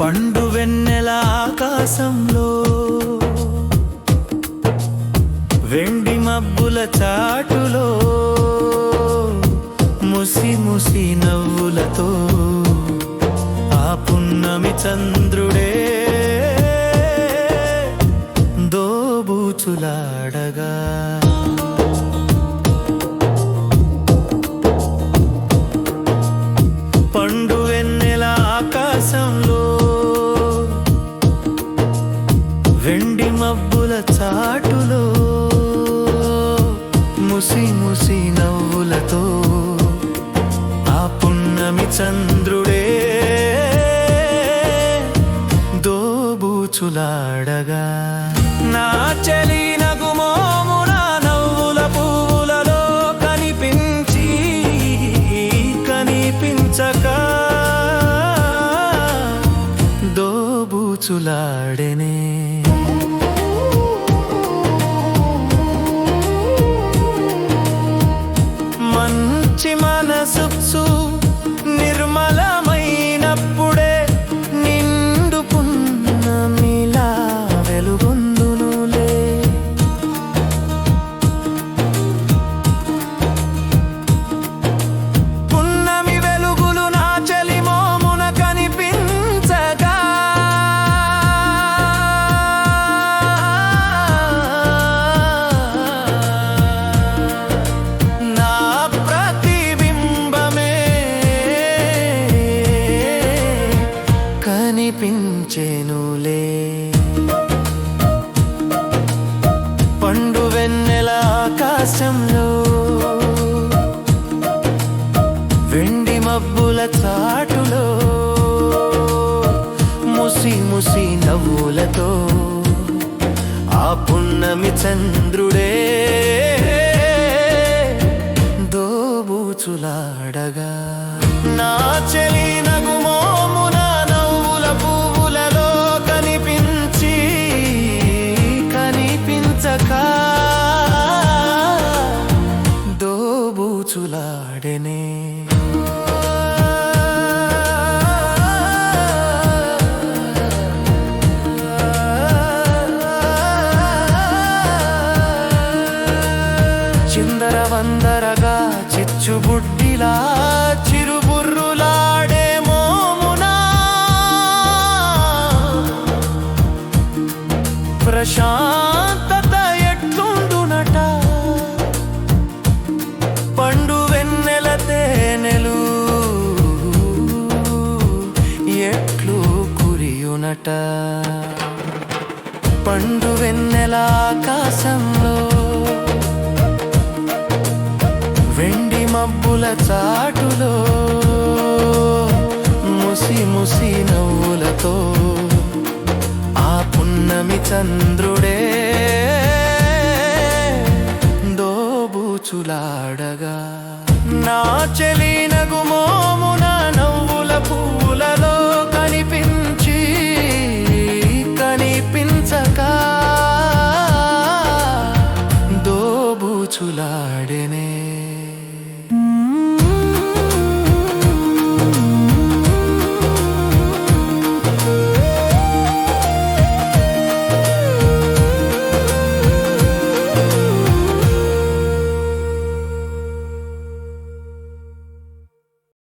పండు వెన్నెల ఆకాశంలో వెండి మబ్బుల చాటులో ముసి ముసి నవ్వులతో చంద్రుడే. దోబూచులాడగా. పండు వెన్నెల ఆకాశంలో వెండి మబ్బుల చాటులో ముసి ముసి నవ్వులతో ఆ పున్నమి చంద్రుడు. దోబూచులాడగా నా చలి నగుమోమున నవ్వుల పువ్వులలో కనిపించి కనిపించక దోబూచులాడెనే. మబ్బుల చాటులో ముసి ముసి నవ్వులతో ఆ పున్నమి చంద్రుడే దోబూచులాడగా. నా చెలి నగుమోమున నవ్వుల పువ్వులలో కనిపించి కనిపించక చిచ్చుబుడ్డిలా చిరుబుర్రులాడే మోమునా. ప్రశాంతత ఎట్లుండునట? పండు వెన్నెల తేనెలు ఎట్లు కురియునట? పండు వెన్నెల ఆకాశంలో వెండి మబ్బుల చాటులో ముసి ముసి నవ్వులతో ఆ పున్నమి చంద్రుడే దోబూచులాడగా నా చెలిన నగుమోమున నవ్వుల పువ్వులలో కనిపించి కనిపించక దోబూచులాడే